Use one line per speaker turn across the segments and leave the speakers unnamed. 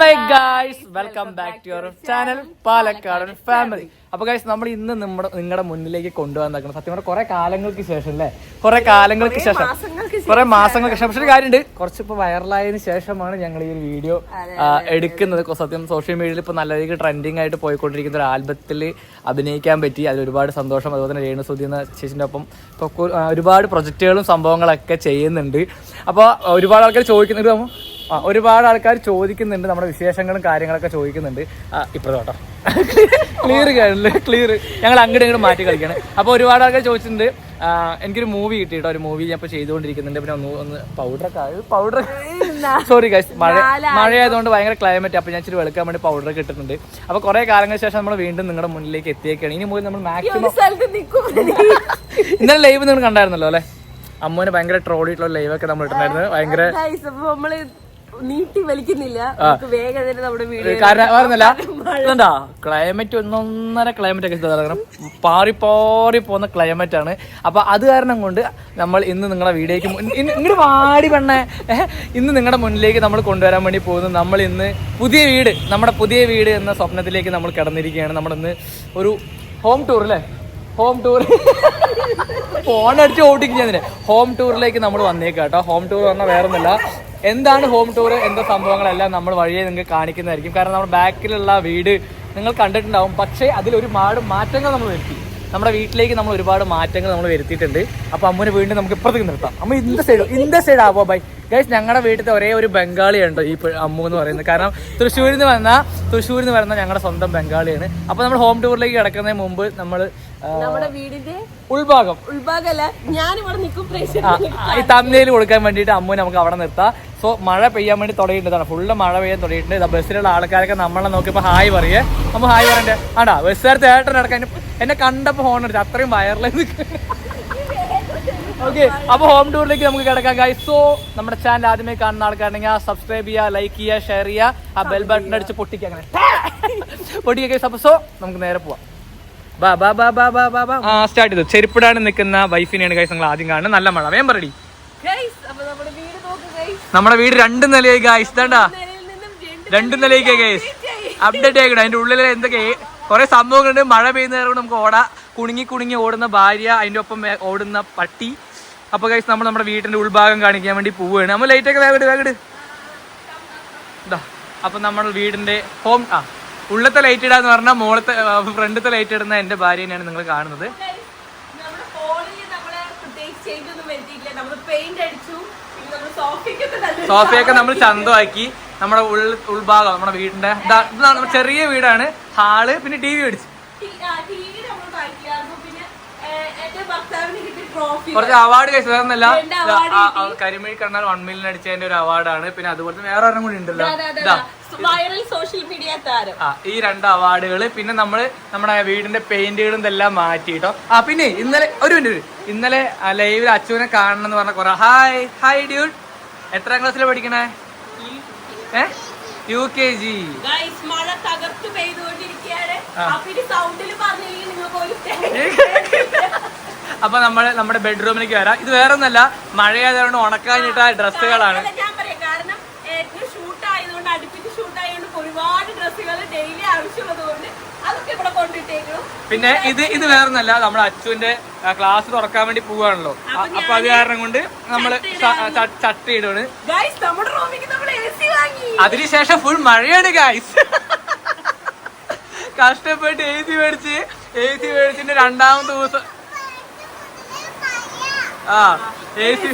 My guys welcome back to your channel പാലക്കാടൻ family അപ്പൊ guys നമ്മൾ ഇന്ന് നമ്മുടെ നിങ്ങളുടെ മുന്നിലേക്ക് കൊണ്ടുവന്നേക്കണം. സത്യം പറഞ്ഞാൽ കുറെ കാലങ്ങൾക്ക് ശേഷം അല്ലേ? കുറെ കാലങ്ങൾക്ക് ശേഷം. കുറെ മാസങ്ങൾക്ക് ശേഷം. പക്ഷെ ഒരു കാര്യമുണ്ട്. കുറച്ച് ഇപ്പൊ വൈറലായതിനു ശേഷമാണ് ഞങ്ങൾ ഈ ഒരു വീഡിയോ എടുക്കുന്നത്. സത്യം സോഷ്യൽ മീഡിയയിൽ ഇപ്പൊ നല്ല രീതിക്ക് ട്രെൻഡിങ് ആയിട്ട് പോയിക്കൊണ്ടിരിക്കുന്ന ഒരു ആൽബത്തിൽ അഭിനയിക്കാൻ പറ്റി. അതിൽ ഒരുപാട് സന്തോഷം. അതുപോലെ തന്നെ രേണുസുതി എന്ന ചേച്ചിന്റെ ഒപ്പം ഒരുപാട് പ്രൊജക്റ്റുകളും സംഭവങ്ങളൊക്കെ ചെയ്യുന്നുണ്ട്. അപ്പോൾ ഒരുപാട് ആൾക്കാർ ചോദിക്കുന്നുണ്ട് ആ ഒരുപാട് ആൾക്കാർ ചോദിക്കുന്നുണ്ട് നമ്മുടെ വിശേഷങ്ങളും കാര്യങ്ങളൊക്കെ ചോദിക്കുന്നുണ്ട്. ഇപ്പോഴോട്ടോ കേട്ടോ ക്ലിയർ കാര്യമില്ല ക്ലിയർ ഞങ്ങൾ അങ്ങോട്ട് ഇങ്ങോട്ട് മാറ്റി കളിക്കാണ്. അപ്പോൾ ഒരുപാട് ആൾക്കാർ ചോദിച്ചിട്ടുണ്ട് എനിക്കൊരു മൂവി കിട്ടി കേട്ടോ ഒരു മൂവി ഞാൻ ഇപ്പോൾ ചെയ്തുകൊണ്ടിരിക്കുന്നുണ്ട്. പിന്നെ ഒന്ന് ഒന്ന് പൗഡറൊക്കെ പൗഡർ സോറി ഗൈസ് മഴ മഴ ആയതുകൊണ്ട് ഭയങ്കര ക്ലൈമറ്റ് അപ്പോൾ ഞാൻ ഇച്ചിരി വെളുക്കാൻ വേണ്ടി പൗഡർ ഇട്ടിട്ടുണ്ട്. അപ്പോൾ കുറേ കാലങ്ങൾക്ക് ശേഷം നമ്മൾ വീണ്ടും നിങ്ങളുടെ മുന്നിലേക്ക് എത്തിയേക്കാണ്. ഇനി മുതൽ നമ്മൾ മാക്സിമം ഇന്നലെ ലൈവ് നിങ്ങൾ കണ്ടായിരുന്നല്ലോ അല്ലേ? അമ്മൂന് ഭയങ്കര ട്രോളിയിട്ടുള്ള ലൈവൊക്കെ നമ്മൾ ഇട്ടുണ്ടായിരുന്നു ഭയങ്കര
നീട്ടി വലിക്കുന്നില്ല. വേഗം തന്നെ നമ്മുടെ
ക്ലൈമറ്റ് ഒന്നൊന്നര ക്ലൈമറ്റ് ഒക്കെ കാരണം പാറി പാറി പോകുന്ന ക്ലൈമറ്റ് ആണ്. അപ്പൊ അത് കാരണം കൊണ്ട് നമ്മൾ ഇന്ന് നിങ്ങളുടെ വീഡിയോക്ക് ഇങ്ങോട്ട് വാടി പെണ്ണേ. ഇന്ന് നിങ്ങളുടെ മുന്നിലേക്ക് നമ്മൾ കൊണ്ടുവരാൻ വേണ്ടി പോകുന്നു നമ്മൾ ഇന്ന് പുതിയ വീട് നമ്മുടെ പുതിയ വീട് എന്ന സ്വപ്നത്തിലേക്ക് നമ്മൾ കിടന്നിരിക്കുകയാണ്. നമ്മൾ ഇന്ന് ഒരു ഹോം ടൂർ അല്ലേ ഹോം ടൂർ ഫോൺ അടിച്ച് ഓടിക്കും ഞാൻ ഹോം ടൂറിലേക്ക് നമ്മൾ വന്നേക്കാം കേട്ടോ. ഹോം ടൂർ പറഞ്ഞാൽ വേറെ ഒന്നുമില്ല എന്താണ് ഹോം ടൂർ എന്താ സംഭവങ്ങളെല്ലാം നമ്മൾ വഴിയെ നിങ്ങൾക്ക് കാണിക്കുന്നതായിരിക്കും. കാരണം നമ്മുടെ ബാക്കിലുള്ള വീട് നിങ്ങൾ കണ്ടിട്ടുണ്ടാവും. പക്ഷേ അതിൽ ഒരുപാട് മാറ്റങ്ങൾ നമ്മൾ വരുത്തി. നമ്മുടെ വീട്ടിലേക്ക് നമ്മൾ ഒരുപാട് മാറ്റങ്ങൾ നമ്മൾ വരുത്തിയിട്ടുണ്ട്. അപ്പൊ അമ്മൂനെ വീണ്ടും നമുക്ക് ഇപ്പുറത്തേക്ക് നിർത്താം. അമ്മ ഇന്ത സൈഡ് ഇന്ത സൈഡ് ആവോ? ബൈ. ഗൈസ് ഞങ്ങളുടെ വീട്ടിലത്തെ ഒരേ ഒരു ബംഗാളിയുണ്ട് ഈ അമ്മു എന്ന് പറയുന്നത്. കാരണം തൃശ്ശൂരിൽ നിന്ന് വന്ന തൃശ്ശൂരിൽ നിന്ന് വരുന്ന ഞങ്ങളുടെ സ്വന്തം ബംഗാളിയാണ്. അപ്പൊ നമ്മൾ ഹോം ടൂറിലേക്ക് കിടക്കുന്നതിന് മുമ്പ് നമ്മൾ
നമ്മുടെ വീടിന്റെ
ഉൾഭാഗം.
ഉൾഭാഗമല്ല ഞാനിവിടെ നിൽക്കും
ആ,
പ്രേക്ഷകർ
ഈ കൊടുക്കാൻ വേണ്ടിയിട്ട് അമ്മു നമുക്ക് അവിടെ നിർത്താം. സോ മഴ പെയ്യാൻ വേണ്ടി തുടങ്ങിയിട്ടാണ് ഫുള്ള് മഴ പെയ്യാൻ തുടങ്ങിയിട്ടുണ്ട്. ഇതാ ബസ്സിലുള്ള ആൾക്കാരൊക്കെ നമ്മളെ നോക്കിയപ്പോൾ ഹായ് പറയേ. നമ്മൾ ഹായ് പറയണ്ടേ. ആടാ ബസ്സുകാർ തേട്ടനടക്കാൻ എന്നെ കണ്ടപ്പോൾ ഹോൺ അടിച്ചു അത്രയും വയറിലേക്ക് ഓക്കെ അപ്പൊ ഹോം ടൂറിലേക്ക് നമുക്ക് കിടക്കാം ഗൈസ് സോ നമ്മുടെ ചാനൽ ആദ്യമേ കാണുന്ന ആൾക്കാരുണ്ടെങ്കിൽ സബ്സ്ക്രൈബ് ചെയ്യുക ലൈക്ക് ചെയ്യുക ഷെയർ ചെയ്യുക ആ ബെൽ ബട്ടൺ അടിച്ച് പൊട്ടിക്കുക അങ്ങനെ. പൊട്ടിക്കുക ഗൈസ് അപ്പൊ സോ നമുക്ക് നേരെ പോവാം. ബാ ബാ ബാ ബാ ബാ ബാ ബാ. ആ സ്റ്റാർട്ട് ചെയ്തു. ചെരുപ്പിടാണ്ട് നിൽക്കുന്ന വൈഫിനെയാണ് ഗൈസ് നിങ്ങൾ ആദ്യം കാണുന്നത്. നല്ല മഴ. വേം പറയടി
ഗൈസ് നമ്മുടെ വീട് നോക്ക് ഗൈസ്
നമ്മുടെ വീട് രണ്ട് നിലയായി ഗൈസ് തേണ്ടാ
നിലയിൽ നിന്നും രണ്ട്
നിലയ്ക്ക് ഗൈസ് അപ്ഡേറ്റ് ആയിക്കണം അതിന്റെ ഉള്ളിൽ എന്തൊക്കെ കുറെ സംഭവങ്ങളുണ്ട്. മഴ പെയ്യുന്ന നേരം നമുക്ക് ഓടാ. കുണുങ്ങി കുണുങ്ങി ഓടുന്ന ഭാര്യ അതിന്റെ ഒപ്പം ഓടുന്ന പട്ടി അപ്പൊ ഗൈസ് നമ്മൾ നമ്മുടെ വീട്ടിന്റെ ഉൾഭാഗം കാണിക്കാൻ വേണ്ടി പോവുകയാണ്. നമ്മൾ ലൈറ്റ് ഒക്കെ വേഗം വേഗം ഇതാ അപ്പൊ നമ്മൾ വീടിന്റെ ഹോം ആ ഉള്ളത്തെ ലൈറ്റ് ഇടാന്ന് പറഞ്ഞാൽ മോളത്തെ ഫ്രണ്ടത്തെ ലൈറ്റ് ഇടുന്ന എന്റെ ഭാര്യനെയാണ് നിങ്ങൾ കാണുന്നത്.
അടിച്ചു
സോഫയൊക്കെ നമ്മൾ ചന്തമാക്കി. നമ്മുടെ ഉൾ ഉൾഭാഗം നമ്മുടെ വീടിന്റെ ചെറിയ വീടാണ്. ഹാൾ പിന്നെ ടി വി മേടിച്ചു
നമ്മൾ
കുറച്ച് അവാർഡ് കഴിച്ചു. വേറൊന്നല്ല കരിമിഴി കണ്ണാൽ വൺ മില്യൺ അടിച്ചതിന്റെ ഒരു അവാർഡാണ് പിന്നെ അതുപോലെ തന്നെ വേറെ ഒരെണ്ണം കൂടി ഉണ്ടല്ലോ.
വൈറൽ സോഷ്യൽ മീഡിയ താരം.
ആ ഈ രണ്ട് അവാർഡുകൾ പിന്നെ നമ്മൾ നമ്മുടെ വീടിന്റെ പെയിന്റുകളും ഇതെല്ലാം മാറ്റിട്ടോ ആ പിന്നെ ഇന്നലെ ഒരു മിനിറ്റ് ഇന്നലെ ലൈവിൽ അച്ചുവിനെ കാണണം എന്ന് പറഞ്ഞ കുറെ ഹായ് ഹായ് ഡ്യൂഡ് എത്രാം ക്ലാസ്സിലാണ് പഠിക്കണേ? ഏ? യു കെ ജി
മഴ തകർത്ത് പെയ്തുകൊണ്ടിരിക്കുകയാണ്. സൗണ്ടിൽ പറഞ്ഞില്ലെങ്കിൽ നിങ്ങൾക്ക് ഒരു
അപ്പൊ നമ്മൾ നമ്മുടെ ബെഡ്റൂമിലേക്ക് വരാം. ഇത് വേറെ ഒന്നല്ല മഴയായതുകൊണ്ട് ഉണക്കാനിട്ട ഡ്രസ്സുകളാണ്. പിന്നെ ഇത് ഇത് വേറൊന്നല്ല നമ്മുടെ അച്ചുവിന്റെ ക്ലാസ് തുറക്കാൻ വേണ്ടി പോവാണല്ലോ. അപ്പൊ അത് കാരണം കൊണ്ട് നമ്മൾ ചട്ടി ഇടുകയാണ്
നമ്മൾ
അതിനുശേഷം ഫുൾ മഴയാണ് ഗായ്സ് കഷ്ടപ്പെട്ട് എ സി മേടിച്ച് എ സി മേടിച്ചിട്ട് രണ്ടാമത്തെ ദിവസം ആ എ സി.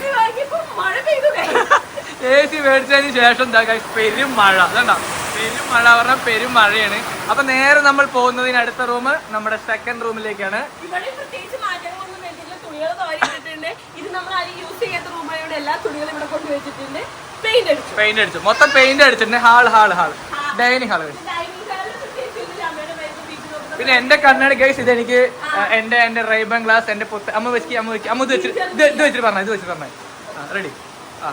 എ സി മേടിച്ചതിന് ശേഷം എന്താ guys, പെരും മഴ. അതണ്ട പെരും മഴ. പറഞ്ഞാൽ പെരും മഴയാണ്. അപ്പൊ നേരെ നമ്മൾ പോകുന്നതിന് അടുത്ത റൂം നമ്മുടെ സെക്കൻഡ് റൂമിലേക്കാണ്
പെയിന്റ് അടിച്ചു.
മൊത്തം പെയിന്റ് അടിച്ചിട്ടുണ്ട്. Hall hall hall dining hall
dining ഹാളിൽ പ്രത്യേകിച്ച് ഒന്നുമില്ല. അമ്മയുടെ വരുന്ന വീട്ടിൽ നോക്കുന്ന
പിന്നെ എന്റെ കണ്ണാടി ഗൈസ് ഇത് എനിക്ക് എന്റെ എന്റെ റൈബൺ ഗ്ലാസ് എന്റെ പൊത്ത് അമ്മ വെച്ച് അമ്മ വെച്ച് അമ്മ ഇത് വെച്ചിട്ട് ഇത് വെച്ചിട്ട് പറഞ്ഞു ഇത് വെച്ചിട്ട് പറഞ്ഞു. റെഡി ആ.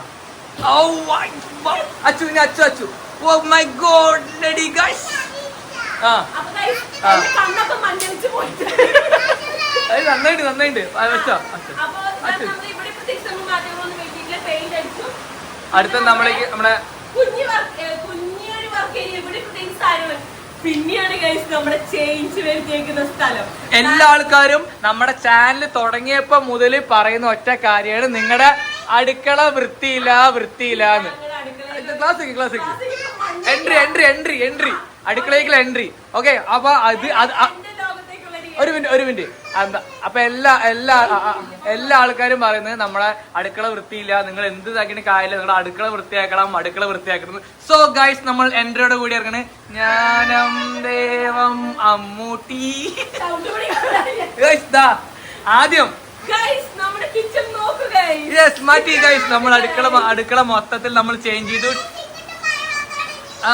Achu Achu Achu. Oh my god ready guys ആ. അത് നന്നായിട്ട് നന്നായിട്ട് വെച്ചോ അച്ചു. അടുത്ത നമ്മളേക്ക് നമ്മുടെ
കുഞ്ഞു വർക്ക് ഒരു വർക്ക് ഇവിടെ പിന്നെയാണ് ഗൈസ് നമ്മുടെ ചേഞ്ച് സ്ഥലം.
എല്ലാ ആൾക്കാരും നമ്മുടെ ചാനൽ തുടങ്ങിയപ്പോ മുതൽ പറയുന്ന ഒറ്റ കാര്യമാണ്. നിങ്ങളുടെ അടുക്കള വൃത്തിയില്ല വൃത്തിയില്ല
ക്ലാസ്
ക്ലാസ്സിക്ക് എൻട്രി എൻട്രി എൻട്രി എൻട്രി അടുക്കളയ്ക്കുള്ള എൻട്രി ഓക്കെ അപ്പൊ അത് അത് അ-
എന്റെ ലോകത്തേക്കുള്ള ഒരു
മിനിറ്റ് ഒരു മിനിറ്റ്. അപ്പൊ എല്ലാ എല്ലാ എല്ലാ ആൾക്കാരും പറയുന്നത് നമ്മളെ അടുക്കള വൃത്തിയില്ല നിങ്ങൾ എന്ത് ഇതാക്കിയിട്ട് കാര്യമില്ല നിങ്ങളുടെ അടുക്കള വൃത്തിയാക്കണം അടുക്കള വൃത്തിയാക്കണം സോ ഗൈസ് നമ്മൾ എൻട്രിയോട് കൂടി ഇറങ്ങണേ. ജ്ഞാനം ദേവം അമ്മൂട്ടി. ആദ്യം. യെസ് മാറ്റി ഗൈസ് നമ്മൾ അടുക്കള അടുക്കള മൊത്തത്തിൽ നമ്മൾ ചേഞ്ച് ചെയ്തു. ആ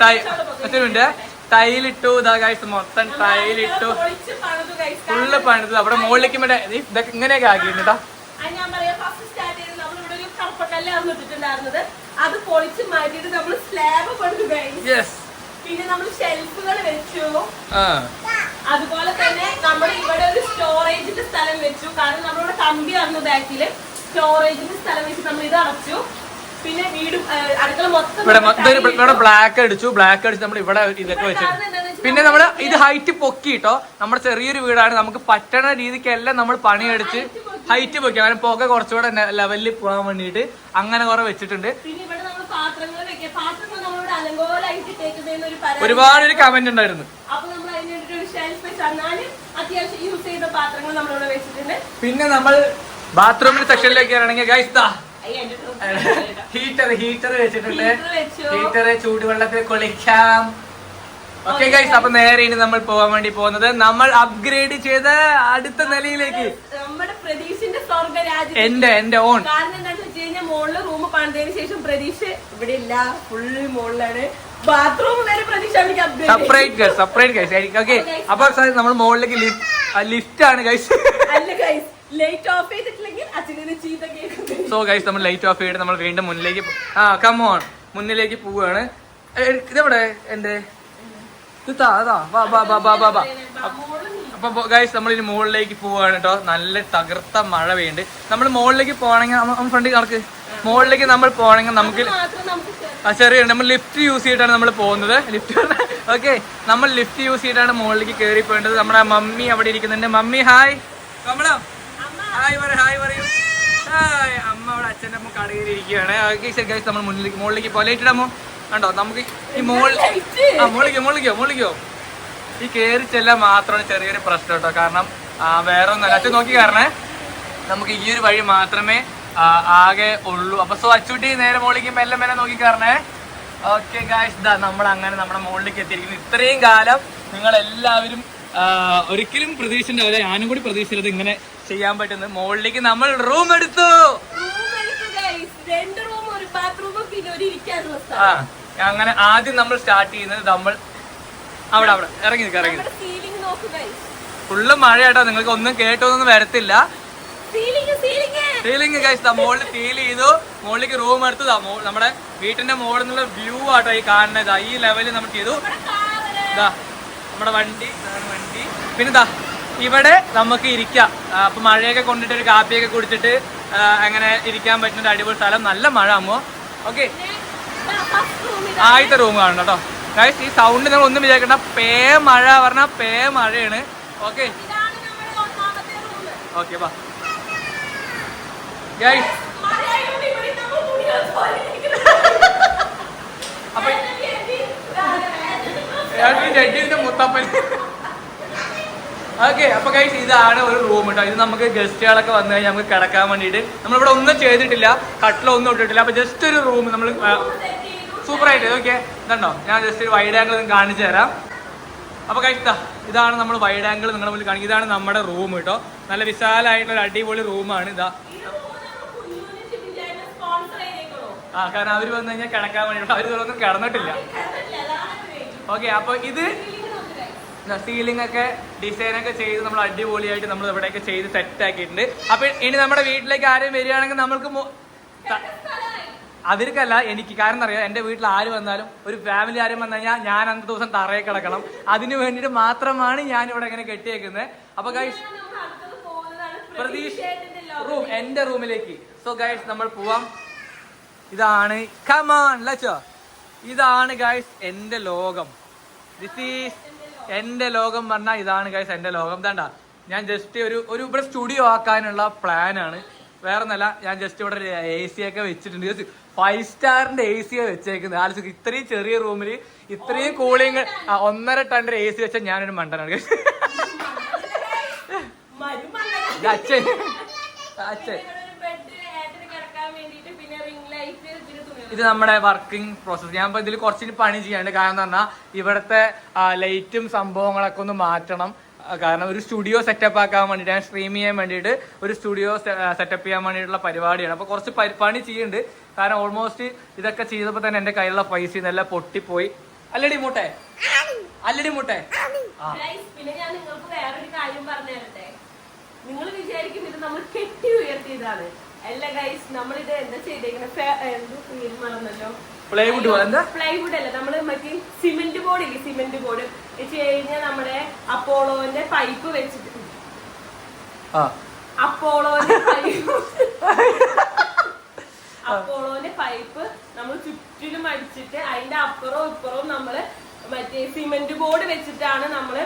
ടൈ മറ്റേ മിനിറ്റ് ടൈലിട്ടു ഇതാ ഗൈസ് മൊത്തം ടൈലിട്ടു. ഫുള്ള് പണിത്. അവിടെ മുകളിലേക്ക് ഇവിടെ ഇതൊക്കെ ഇങ്ങനെയൊക്കെ ആക്കിയിട്ടുണ്ട് കേട്ടോ
അത് പൊളിച്ച് മാറ്റിയിട്ട് നമ്മൾ സ്ലാബ് പണിതു.
യെസ്
പിന്നെ നമ്മൾ ഷെൽഫുകൾ വെച്ചു. അതുപോലെ തന്നെ നമ്മൾ ഇവിടെ ഒരു സ്റ്റോറേജിന്റെ സ്ഥലം വെച്ചു. കാരണം നമ്മളിവിടെ കമ്പി ആയിരുന്നു ബാക്കിൽ സ്റ്റോറേജിന്റെ സ്ഥലം വെച്ച് നമ്മൾ ഇത് അടച്ചു. പിന്നെ വീടും അടുക്കള മൊത്തം
ഇവിടെ
നമ്മൾ.
ബ്ലാക്ക് അടിച്ചു. ബ്ലാക്ക് അടിച്ച് നമ്മൾ ഇവിടെ ഇതൊക്കെ വെച്ചു. പിന്നെ നമ്മൾ ഇത് ഹൈറ്റ് പൊക്കിട്ടോ നമ്മുടെ ചെറിയൊരു വീടാണ്. നമുക്ക് പറ്റണ രീതിക്കെല്ലാം നമ്മൾ പണിയടിച്ച് ഹൈറ്റ് പൊക്കി. അങ്ങനെ പുക കുറച്ചുകൂടെ ലെവലിൽ പോകാൻ വേണ്ടിട്ട് അങ്ങനെ കുറെ വെച്ചിട്ടുണ്ട്.
നമ്മൾ
ഒരുപാട് ഒരു കമന്റ് ഉണ്ടായിരുന്നു.
നമ്മൾ
പിന്നെ നമ്മൾ ബാത്റൂമിന്റെ സെക്ഷനിലേക്ക് ആണെങ്കിൽ ഗൈസ് ഹീറ്റർ ഹീറ്റർ വെച്ചിട്ടുണ്ട്. ഹീറ്റർ ചൂടുവെള്ളത്തിൽ കുളിക്കാം. ഓക്കെ ഗൈസ് അപ്പൊ നേരെ ഇനി നമ്മൾ പോകാൻ വേണ്ടി പോകുന്നത്. നമ്മൾ അപ്ഗ്രേഡ് ചെയ്ത അടുത്ത നിലയിലേക്ക്.
നമ്മുടെ പ്രതീഷിന്റെ സ്വർഗ രാജ്യം
എന്റെ എന്റെ ഓൺ
കാരണം എന്താണെന്ന് വെച്ച് കഴിഞ്ഞാൽ മുകളിൽ റൂം പണിതതിന് ശേഷം പ്രതീക്ഷ ഇവിടെ ഇല്ല. ഫുള്ള് മുകളിലാണ് ബാത്റൂം വരെ പ്രതീക്ഷ.
Separate guys separate guys okay അപ്പൊ നമ്മൾ മുകളിലേക്ക് ലിഫ്റ്റ് ആണ് ഗൈസ്
അല്ല ഗൈസ്
സോ ഗൈസ് നമ്മൾ ലൈറ്റ് ഓഫ് ചെയ്തിട്ട് നമ്മൾ വീണ്ടും മുന്നിലേക്ക് ആ കമോൺ മുന്നിലേക്ക് പോവുകയാണ്. ഇതെവിടെ? എന്റെ ഇത് താ അതാ വാ വാ വാ വാ വാ വാ. അപ്പൊ ഗൈസ് നമ്മൾ ഇനി മുകളിലേക്ക് പോവാണ് കേട്ടോ. നല്ല തകർത്ത മഴ പെയ്യുണ്ട് നമ്മൾ മുകളിലേക്ക് പോകണമെങ്കിൽ ഫ്രണ്ടിൽ നടക്ക്. മുകളിലേക്ക് നമ്മൾ പോകണമെങ്കിൽ നമുക്ക് ആ ചെറിയ നമ്മൾ ലിഫ്റ്റ് യൂസ് ചെയ്തിട്ടാണ് നമ്മൾ പോകുന്നത്. ലിഫ്റ്റ് ഓക്കെ നമ്മൾ ലിഫ്റ്റ് യൂസ് ചെയ്തിട്ടാണ് മുകളിലേക്ക് കയറി പോകേണ്ടത് നമ്മുടെ മമ്മി അവിടെ ഇരിക്കുന്നുണ്ട്. Mummy hi Kamalam. ഹായ് പറ ഹായ് പറയൂ. ഹായ് അമ്മ അവിടെ അച്ഛന്റെ അമ്മ കടയിലിരിക്കുകയാണ്. ഓക്കെ ശരി ഗൈസ് നമ്മൾ മുന്നിലേക്ക് മുകളിലേക്ക് പോലെ കണ്ടോ? നമുക്ക് ഈ മുകളിൽ ആ മുകളിലേക്കോ മുകളിലേക്കോ മുകളിലേക്കോ ഈ കയറി ചെല്ലാൻ മാത്രമാണ് ചെറിയൊരു പ്രശ്നം കേട്ടോ. കാരണം ആ, വേറെ ഒന്നല്ല അച്ഛൻ നോക്കി കാരണേ. നമുക്ക് ഈ ഒരു വഴി മാത്രമേ ആകെ ഉള്ളൂ. അപ്പൊ സോ അച്ചുട്ടി നേരെ മുകളിലേക്ക് മെല്ലെ മെല്ലെ നോക്കി കാരണേ. ഓക്കെ ഗായ്സ് ദാ നമ്മൾ അങ്ങനെ നമ്മുടെ മുകളിലേക്ക് എത്തിയിരിക്കുന്നു. ഇത്രയും കാലം നിങ്ങൾ എല്ലാവരും ഒരിക്കലും പ്രതീക്ഷിച്ചിട്ടുണ്ടാവില്ല. ഞാനും കൂടി പ്രതീക്ഷിച്ചത് ഇങ്ങനെ ചെയ്യാൻ പറ്റുന്നത് മുകളിലേക്ക് നമ്മൾ റൂം എടുത്തു.
എടുത്തു
അങ്ങനെ ആദ്യം നമ്മൾ സ്റ്റാർട്ട് ചെയ്യുന്നത് നമ്മൾ അവിടെ അവിടെ. ഇറങ്ങി നിൽക്കുക ഇറങ്ങി ഫുള്ള് മഴയാട്ടോ. നിങ്ങൾക്ക് ഒന്നും കേട്ടോന്നൊന്നും വരത്തില്ല.
സീലിംഗ്
കഴിച്ച് മുകളിൽ ഫീൽ ചെയ്തു. മുകളിലേക്ക് റൂം എടുത്തതാ മോ- നമ്മുടെ വീട്ടിന്റെ മുകളിൽ നിന്നുള്ള വ്യൂ ആട്ടോ ഈ കാണുന്നത്. ഈ ലെവലിൽ നമ്മൾ ചെയ്തു. നമ്മുടെ വണ്ടി വണ്ടി. പിന്നെ ഇവിടെ നമുക്ക് ഇരിക്കാം. അപ്പോൾ അപ്പൊ മഴയൊക്കെ കൊണ്ടിട്ട് ഒരു കാപ്പിയൊക്കെ കുടിച്ചിട്ട് അങ്ങനെ ഇരിക്കാൻ പറ്റുന്ന ഒരു അടിപൊളി സ്ഥലം. നല്ല മഴ ആകുമ്പോ ഓക്കെ ആദ്യത്തെ റൂം കാണണം കേട്ടോ. ഗൈസ് ഈ സൗണ്ട് നിങ്ങൾ ഒന്നും വിചാരിക്കണ്ട. പേ മഴ പറഞ്ഞാൽ പേ മഴയാണ്. ഓക്കെ ഓക്കെ ബാ ഗൈസ്. അപ്പൊ മുത്തപ്പൻ. ഓക്കെ അപ്പൊ കഴിച്ച് ഇതാണ് ഒരു റൂം കേട്ടോ ഇത് നമുക്ക് ഗസ്റ്റുകളൊക്കെ വന്നു കഴിഞ്ഞാൽ നമുക്ക് കിടക്കാൻ വേണ്ടിയിട്ട് നമ്മളിവിടെ ഒന്നും ചെയ്തിട്ടില്ല കട്ടിലൊന്നും ഇട്ടിട്ടില്ല. അപ്പൊ ജസ്റ്റ് ഒരു റൂം നമ്മൾ സൂപ്പർ ആയിട്ട്. ഓക്കെ ഇതുണ്ടോ? ഞാൻ ജസ്റ്റ് ഒരു വൈഡ് ആംഗിൾ കാണിച്ചു തരാം. അപ്പൊ കഴിച്ചാ ഇതാ ഇതാണ് നമ്മൾ വൈഡ് ആംഗിൾ നിങ്ങളുടെ മുന്നിൽ കാണിക്കുക ഇതാണ് നമ്മുടെ റൂം കേട്ടോ നല്ല വിശാലമായിട്ടുള്ള ഒരു അടിപൊളി റൂമാണ് ഇതാ. ആ കാരണം അവർ വന്നു കഴിഞ്ഞാൽ കിടക്കാൻ വേണ്ടിയിട്ട് അവർ ഇതൊന്നും കിടന്നിട്ടില്ല. ഓക്കെ അപ്പൊ ഇത്. സീലിംഗ് ഒക്കെ ഡിസൈൻ ഒക്കെ ചെയ്ത് നമ്മൾ അടിപൊളിയായിട്ട് നമ്മൾ ഇവിടെയൊക്കെ ചെയ്ത് സെറ്റ് ആക്കിയിട്ടുണ്ട്. അപ്പൊ ഇനി നമ്മുടെ വീട്ടിലേക്ക് ആരെയും വരികയാണെങ്കിൽ നമ്മൾക്ക്. അവർക്കല്ല എനിക്ക് കാരണം അറിയാം. എന്റെ വീട്ടിൽ ആര് വന്നാലും ഒരു ഫാമിലി ആരും വന്നു കഴിഞ്ഞാൽ ഞാൻ അന്നത്തെ ദിവസം തറയെ കിടക്കണം. അതിന് വേണ്ടിയിട്ട് മാത്രമാണ് ഞാൻ ഇവിടെ ഇങ്ങനെ കെട്ടിയേക്കുന്നത്. അപ്പൊ ഗൈസ്
പ്രതീക്ഷ
റൂം എന്റെ റൂമിലേക്ക്. സോ ഗൈസ് നമ്മൾ പോവാം. ഇതാണ് കമാൻ ലച്ചോ ഇതാണ് ഗൈസ് എന്റെ ലോകം. ദിസ് ഈസ് എന്റെ ലോകം പറഞ്ഞാൽ ഇതാണ് ഗൈസ് എന്റെ ലോകം. തണ്ട ഞാൻ ജസ്റ്റ് ഒരു ഒരു ഇവിടെ സ്റ്റുഡിയോ ആക്കാനുള്ള പ്ലാൻ ആണ്. വേറെ ഒന്നല്ല ഞാൻ ജസ്റ്റ് ഇവിടെ എ സി ഒക്കെ വെച്ചിട്ടുണ്ട്. ഫൈവ് സ്റ്റാറിന്റെ എ സി വെച്ചേക്കുന്നത്. ആലോചിച്ച് ഇത്രയും ചെറിയ റൂമിൽ ഇത്രയും കൂളിങ് ഒന്നര ടണ്ണിന്റെ എ സി വെച്ചാൽ ഞാനൊരു മണ്ടനാണ് അച്ഛൻ അച്ഛൻ
ഇവിടെ ഒരു bed ഏട്ടന് കിടക്കാൻ വേണ്ടിയിട്ട് പിന്നെ ring light, പിന്നെ തുണികൾ.
ഇത് നമ്മുടെ വർക്കിംഗ് പ്രോസസ് ഞാൻ ഇതിൽ കുറച്ചിന് പണി ചെയ്യാണ്ട് കാരണം എന്ന് പറഞ്ഞാൽ ഇവിടുത്തെ ലൈറ്റും സംഭവങ്ങളൊക്കെ ഒന്ന് മാറ്റണം. കാരണം ഒരു സ്റ്റുഡിയോ സെറ്റപ്പ് ആക്കാൻ വേണ്ടിയിട്ട് ഞാൻ സ്ട്രീം ചെയ്യാൻ വേണ്ടിയിട്ട് ഒരു സ്റ്റുഡിയോ സെറ്റപ്പ് ചെയ്യാൻ വേണ്ടിയിട്ടുള്ള പരിപാടിയാണ്. അപ്പോൾ കുറച്ച് പണി ചെയ്യുന്നുണ്ട് കാരണം ഓൾമോസ്റ്റ് ഇതൊക്കെ ചെയ്തപ്പോൾ തന്നെ എന്റെ കയ്യിലുള്ള പൈസ ഇതെല്ലാം പൊട്ടിപ്പോയി. അല്ലടി മൂട്ടെ. അല്ലടി മൂട്ടെ.
നിങ്ങൾ വിചാരിക്കും ഇത് നമ്മൾ കെട്ടി ഉയർത്തിയതാണ്. അല്ല ഗൈസ് നമ്മൾ എന്താ ചെയ്തേക്കുന്നത് മറന്നല്ലോ?
Plywood പോലെ എന്താ?
പ്ലൈവുഡ് അല്ല നമ്മൾ മറ്റേ സിമെന്റ് ബോർഡ് ഇല്ലേ? സിമെന്റ് ബോർഡ് വെച്ച് കഴിഞ്ഞാൽ നമ്മുടെ അപ്പോളോന്റെ പൈപ്പ് വെച്ചിട്ട്. അപ്പോളോന്റെ പൈപ്പ് അപ്പോളോന്റെ പൈപ്പ് നമ്മൾ ചുറ്റിലും അടിച്ചിട്ട് അതിന്റെ അപ്പുറവും ഇപ്പുറവും നമ്മൾ മറ്റേ സിമെന്റ് ബോർഡ് വെച്ചിട്ടാണ് നമ്മൾ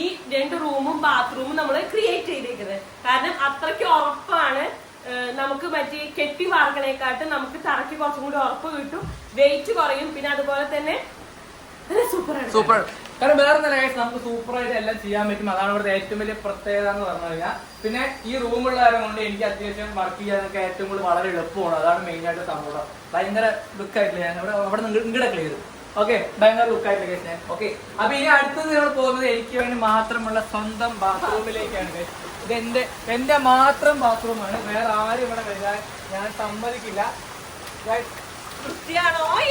ഈ രണ്ട് റൂമും ബാത്റൂമും നമ്മൾ ക്രിയേറ്റ് ചെയ്തേക്കുന്നത്. കാരണം അത്രയ്ക്ക് ഉറപ്പാണ് നമുക്ക് മറ്റേ കെട്ടി വാർക്കണേക്കാട്ട് നമുക്ക് തറക്കി കുറച്ചും കൂടി ഉറപ്പ് കിട്ടും. വെയിറ്റ് കുറയും. പിന്നെ അതുപോലെ തന്നെ
സൂപ്പർ കാരണം വേറെ കാര്യം നമുക്ക് സൂപ്പർ ആയിട്ട് എല്ലാം ചെയ്യാൻ പറ്റും. അതാണ് ഇവിടുത്തെ ഏറ്റവും വലിയ പ്രത്യേകത എന്ന് പറഞ്ഞു കഴിഞ്ഞാൽ പിന്നെ ഈ റൂമുള്ള കാര്യം കൊണ്ട് എനിക്ക് അത്യാവശ്യം വർക്ക് ചെയ്യാനൊക്കെ ഏറ്റവും കൂടുതൽ വളരെ എളുപ്പമാണ്. അതാണ് മെയിൻ ആയിട്ട് സംഭവം. ഭയങ്കര ലുക്കായിട്ടില്ല ഞാൻ. ഇവിടെ അവിടെ നിന്ന് ക്ലിയർ ഓക്കെ ഭയങ്കര ലുക്കായിട്ട് കേസ് ഞാൻ ഓക്കെ അപ്പൊ ഇനി അടുത്തത് നിങ്ങൾ പോകുന്നത് എനിക്ക് വേണ്ടി മാത്രമുള്ള സ്വന്തം ബാത്റൂമിലേക്കാണ് കേസ് ഇത് എന്റെ എന്റെ മാത്രം ബാത്റൂമാണ്. വേറെ ആരും ഇവിടെ വരാൻ ഞാൻ സമ്മതിക്കില്ല.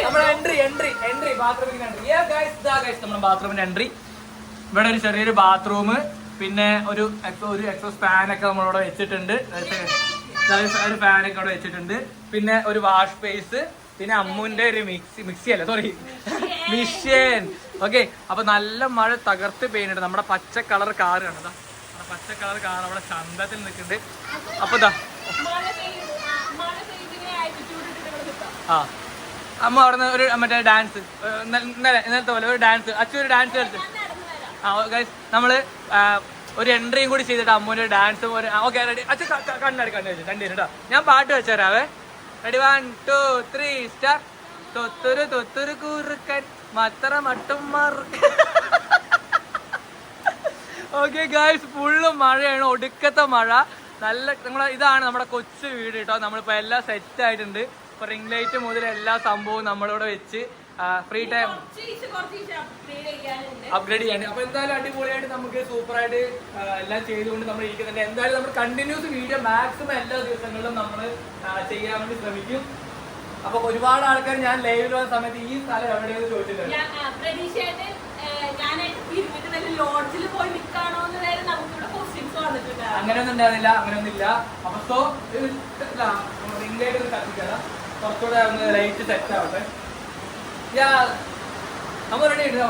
നമ്മുടെ എൻട്രി എൻട്രി എൻട്രി ബാത്റൂമിന്റെ എൻട്രി ഗൈസ് നമ്മുടെ ബാത്റൂമിന്റെ എൻട്രി ഇവിടെ ഒരു ചെറിയൊരു ബാത്റൂം പിന്നെ ഒരു ഒരു എക്സോസ് ഫാൻ ഒക്കെ നമ്മളിവിടെ വെച്ചിട്ടുണ്ട്. ഒരു ഫാൻ അവിടെ ഇവിടെ വെച്ചിട്ടുണ്ട്. പിന്നെ ഒരു വാഷ് സ്പേസ് പിന്നെ അമ്മുന്റെ ഒരു മിക്സി മിക്സി അല്ല? സോറി മിഷ്യൻ ഓക്കെ അപ്പൊ നല്ല മഴ തകർത്ത് പെയ്യുന്നുണ്ട്. നമ്മുടെ പച്ച കളർ കാർ കണ്ടതാ നമ്മുടെ പച്ച കളർ കാർ അവിടെ ചന്തത്തിൽ നിൽക്കുന്നുണ്ട്. അപ്പൊ ഇതാ ആ. അമ്മ അവിടെ നിന്ന് ഒരു മറ്റേ ഡാൻസ് ഇന്നലെ ഇന്നലത്തെ പോലെ ഒരു ഡാൻസ് അച്ഛൻ ഒരു ഡാൻസ് കളിച്ചു. ആ ഗൈസ് നമ്മൾ ഒരു എൻട്രിയും കൂടി ചെയ്തിട്ട് അമ്മൂന് ഡാൻസ് പോലെ ഓക്കെ റെഡി അച്ഛൻ കണ്ണാടി കണ്ണടി കണ്ണു വെച്ചു രണ്ടു കേട്ടോ ഞാൻ പാട്ട് വെച്ചുതരാവേ ready one two three star തൊത്തൊരു തൊത്തൊരു കുറുക്കൻ മത്ര മട്ടും മറുക്കൻ ഓക്കെ ഗായ്സ് ഫുള്ള് മഴയാണ് ഒടുക്കത്തെ മഴ. നല്ല നമ്മളെ ഇതാണ് നമ്മുടെ കൊച്ചു വീട് കേട്ടോ. നമ്മളിപ്പോ എല്ലാം സെറ്റ് ആയിട്ടുണ്ട്. ഇപ്പോൾ റിംഗ് ലൈറ്റ് മുതൽ എല്ലാ സംഭവവും നമ്മളിവിടെ വെച്ച് ഫ്രീ ടൈം. അപ്ഗ്രേഡ് ചെയ്യാൻ അപ്പൊ എന്തായാലും അടിപൊളിയായിട്ട് നമുക്ക് സൂപ്പർ ആയിട്ട് എല്ലാം ചെയ്തുകൊണ്ട് നമ്മൾ ഇരിക്കുന്നുണ്ട് എന്തായാലും നമ്മൾ കണ്ടിന്യൂസ് വീഡിയോ മാക്സിമം എല്ലാ ദിവസങ്ങളിലും നമ്മൾ ചെയ്യാൻ വേണ്ടി ശ്രമിക്കും. അപ്പൊ ഒരുപാട് ആൾക്കാർ ഞാൻ ലൈവിൽ വന്ന സമയത്ത് ഈ സ്ഥലം എവിടെയെന്ന് ചോദിച്ചിട്ടുണ്ട്. അങ്ങനെയൊന്നും ഉണ്ടായിരുന്നില്ല അങ്ങനെയൊന്നും ഇല്ല അപ്പൊ സോ നമ്മൾ ഒന്ന് കത്തിക്കല കുറച്ചുകൂടെ ലൈറ്റ് സെറ്റ് ആവട്ടെ. നമ്മൾ റെഡി ഉണ്ടോ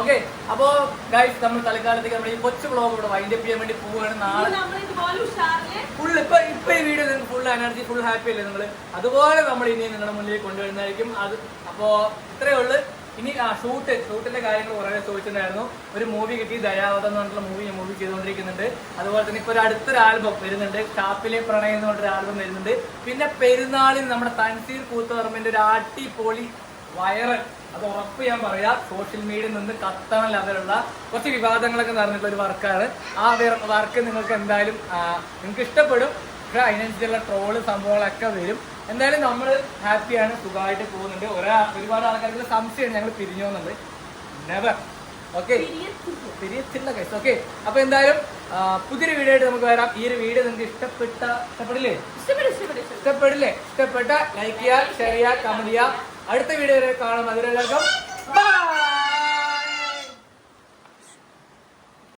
ഓക്കെ അപ്പോ ഗൈസ് നമ്മൾ തൽക്കാലത്തേക്ക് നമ്മുടെ ഈ കൊച്ചു വ്ളോഗ് ഇവിടെ വൈൻഡപ്പ് ചെയ്യാൻ വേണ്ടി പോവുകയാണ് നാളെ ഫുൾ ഇപ്പൊ ഇപ്പൊ ഈ വീഡിയോ നിങ്ങൾക്ക് ഫുൾ എനർജി ഫുൾ ഹാപ്പി അല്ലേ നിങ്ങൾ അതുപോലെ നമ്മൾ ഇനി നിങ്ങളുടെ മുന്നിൽ കൊണ്ടുവരുന്നതായിരിക്കും. അത് അപ്പോ ഇത്രയേ ഉള്ളൂ. ഇനി ആ ഷൂട്ട് ഷൂട്ടിന്റെ കാര്യങ്ങൾ കുറേ ചോദിച്ചിട്ടുണ്ടായിരുന്നു. ഒരു മൂവി കിട്ടി ദയാവതം എന്ന് പറഞ്ഞിട്ടുള്ള മൂവി ഞാൻ മൂവി ചെയ്തുകൊണ്ടിരിക്കുന്നുണ്ട്. അതുപോലെ തന്നെ ഇപ്പൊ ഒരു അടുത്തൊരു ആൽബം വരുന്നുണ്ട്. കാപ്പിലെ പ്രണയം എന്ന് പറഞ്ഞൊരു ആൽബം വരുന്നുണ്ട്. പിന്നെ പെരുന്നാളിൽ നമ്മുടെ തൻസീർ കൂത്തുപറമ്പിന്റെ ഒരു അടിപൊളി വൈറൽ അത് ഉറപ്പ് ഞാൻ പറയാം സോഷ്യൽ മീഡിയയിൽ നിന്ന് കത്തണ ലെവലുള്ള കുറച്ച് വിവാദങ്ങളൊക്കെ നടന്നിട്ടുള്ള ഒരു വർക്കാണ്. ആ വർക്ക് നിങ്ങൾക്ക് എന്തായാലും നിങ്ങൾക്ക് ഇഷ്ടപ്പെടും. പക്ഷെ അതിനനുസരിച്ചുള്ള ട്രോൾ സംഭവങ്ങളൊക്കെ വരും. എന്തായാലും നമ്മൾ ഹാപ്പിയാണ് സുഖമായിട്ട് പോകുന്നുണ്ട്. ഒരാ ഒരുപാട് ആൾക്കാർക്ക് സംശയം ഞങ്ങൾ പിരിഞ്ഞോന്നുണ്ട് നെവർ ഓക്കെ പിരിയത്തില്ല കൈസ് ഓക്കെ അപ്പൊ എന്തായാലും പുതിയൊരു വീഡിയോ ആയിട്ട് നമുക്ക് വരാം. ഈ ഒരു വീഡിയോ നിങ്ങൾക്ക് ഇഷ്ടപ്പെട്ട ഇഷ്ടപ്പെടില്ലേ. ഇഷ്ടപ്പെടില്ലേ? ഇഷ്ടപ്പെട്ട ലൈക്ക് ചെയ്യുക ഷെയർ ചെയ്യുക കമന്റ് ചെയ്യുക അടുത്ത വീഡിയോ വരെ കാണാം. അതിലെല്ലാവർക്കും ബൈ